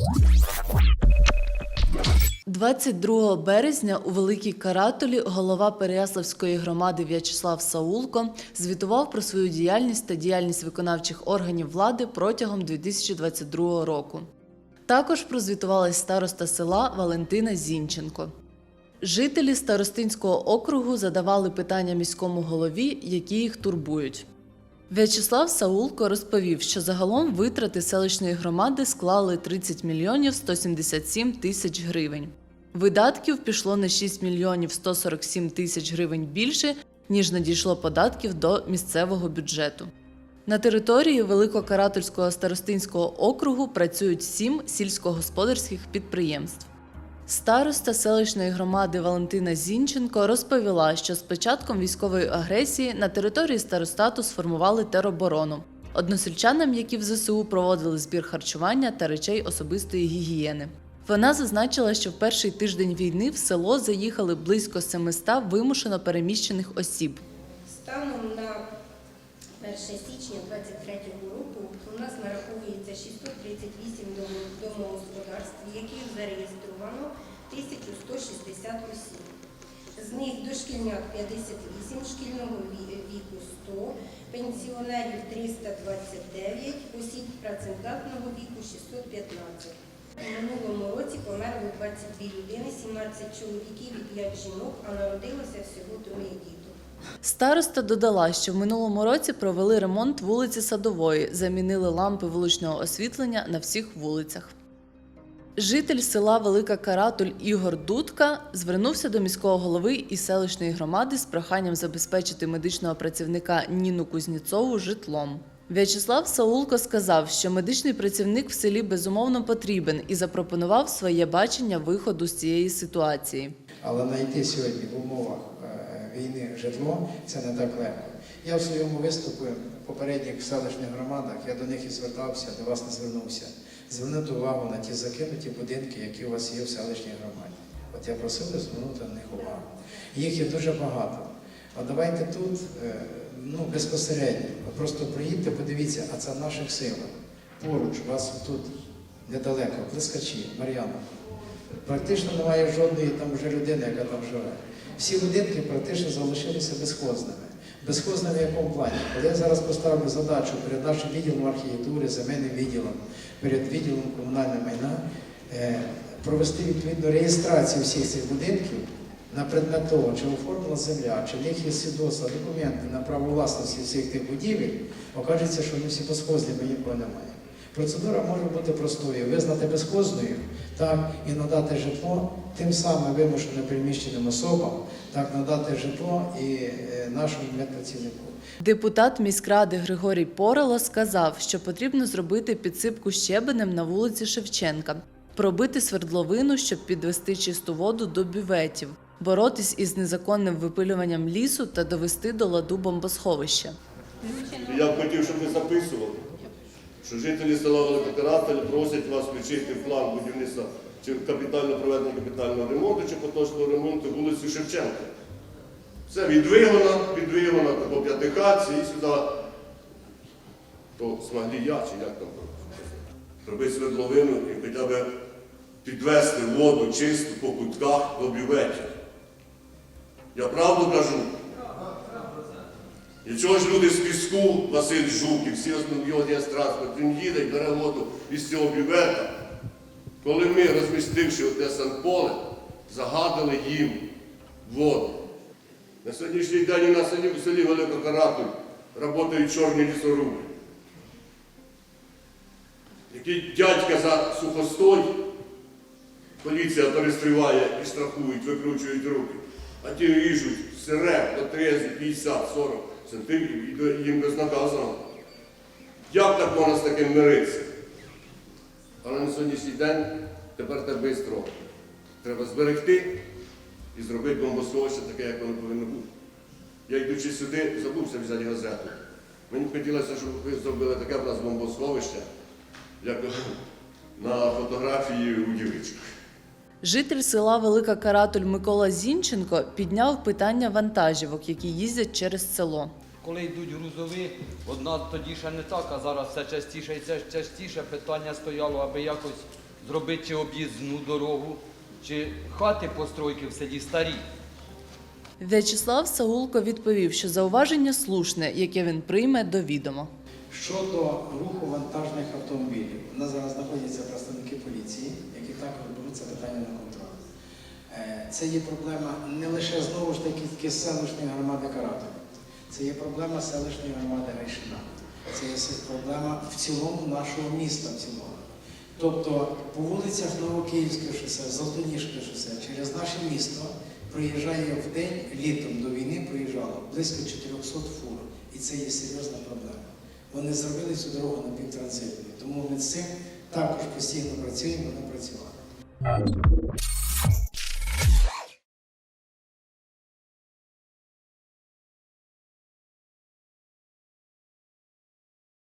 – 22 березня у Великій Каратолі голова Переяславської громади В'ячеслав Саулко звітував про свою діяльність та діяльність виконавчих органів влади протягом 2022 року. Також прозвітувалась староста села Валентина Зінченко. Жителі Старостинського округу задавали питання міському голові, які їх турбують. В'ячеслав Саулко розповів, що загалом витрати селищної громади склали 30 мільйонів 177 тисяч гривень. Видатків пішло на 6 мільйонів 147 тисяч гривень більше, ніж надійшло податків до місцевого бюджету. На території Великокаратольського старостинського округу працюють сім сільськогосподарських підприємств. Староста селищної громади Валентина Зінченко розповіла, що з початком військової агресії на території старостату сформували тероборону. Односельчанам, які в ЗСУ проводили збір харчування та речей особистої гігієни. Вона зазначила, що в перший тиждень війни в село заїхали близько 700 вимушено переміщених осіб. Станом на 1 січня 2023 року у нас нараховується 638 домогосподарств, яких зареєстровано 1160 осіб. З них дошкільнят 58, шкільного віку 100, пенсіонерів 329, осіб працездатного віку 615. У минулому році померло 22 людини, 17 чоловіків і 5 жінок, а народилося всього троє діток. Староста додала, що в минулому році провели ремонт вулиці Садової, замінили лампи вуличного освітлення на всіх вулицях. Житель села Велика Каратуль Ігор Дудка звернувся до міського голови і селищної громади з проханням забезпечити медичного працівника Ніну Кузніцову житлом. В'ячеслав Саулко сказав, що медичний працівник в селі безумовно потрібен і запропонував своє бачення виходу з цієї ситуації. Але знайти сьогодні в умовах війни житло це не так легко. Я в своєму виступі в попередніх селищних громадах, я до них і звертався, до вас не звернувся. Звернути увагу на ті закинуті будинки, які у вас є в селищній громаді. От я просив звернути на них увагу. Їх є дуже багато. От давайте тут е, ну, безпосередньо, просто приїдьте, подивіться, а це в наших силах. Поруч, у вас тут недалеко, Плескачі, Мар'яна. Практично немає жодної там вже людини, яка там живе. Всі будинки практично залишилися безхозними. Безхозними в якому плані? Коли я зараз поставлю задачу перед нашим відділом архітектури, земельним відділом, перед відділом комунального майна, е, провести відповідну реєстрацію всіх цих будинків на предмет того, чи оформлена земля, чи в них є свідоцтва, документи на право власності всіх тих будівель, окажеться, що вони всі безхозні, бо нікого немає. Процедура може бути простою: визнати безхозною так, і надати житло тим самим вимушено переміщеним особам, так надати житло і е, нашому медпрацівнику. Депутат міськради Григорій Порало сказав, що потрібно зробити підсипку щебенем на вулиці Шевченка, пробити свердловину, щоб підвести чисту воду до бюветів, боротись із незаконним випилюванням лісу та довести до ладу бомбосховища. Я б хотів, щоб ви записували, що жителі села Великокаратель просять вас включити в план будівництва чи капітально проведення капітального ремонту чи поточного ремонту вулиці Шевченка. Це від Вигона, від Вигона по П'ятихатці і сюди до Смаглія, чи як там. Робити свердловину і хоча б підвести воду чисту по кутках до бюветів. Я правду кажу. І чого ж люди з піску, Василь Жуків, всі його транспорт, він їде і воду із цього бювета. Коли ми, розмістивши оте санполе, загадали їм воду. На сьогоднішній день у нас в селі Великокаратуль працюють чорні лісоруби. Який дядька за сухостой, поліція перестріває і штрафують, викручують руки. А ті ріжуть сире 30, 50, 40 сантиметрів і до- їм безнаказано. Як так можна з таким миритися? Але на сьогоднішній день тепер так швидко. Треба зберегти і зробити бомбосховище таке, як воно повинно бути. Я йдучи сюди, забувся взяти газету. Мені хотілося, щоб ви зробили таке в нас бомбосховище, як на фотографії у дівичках. Житель села Велика Каратуль Микола Зінченко підняв питання вантажівок, які їздять через село. Коли йдуть грузові, одна тоді ще не так, а зараз все частіше і це частіше питання стояло, аби якось зробити чи об'їзну дорогу, чи хати постройки в селі старі. В'ячеслав Саулко відповів, що зауваження слушне, яке він прийме до відома. Щодо руху вантажних автомобілів, у нас зараз знаходяться представники поліції, також беруть це питання на контроль. Е, Це є проблема не лише знову ж таки селищної громади Каратові, це є проблема селищної громади Гайшина. Це є проблема в цілому нашого міста в цілому. Тобто по вулицях Новокиївське шосе, Золотоніжське шосе, через наше місто проїжджає в день літом до війни проїжджало близько 400 фур. І це є серйозна проблема. Вони зробили цю дорогу напівтранзитною. Тому ми з цим також постійно працюємо, на працювати.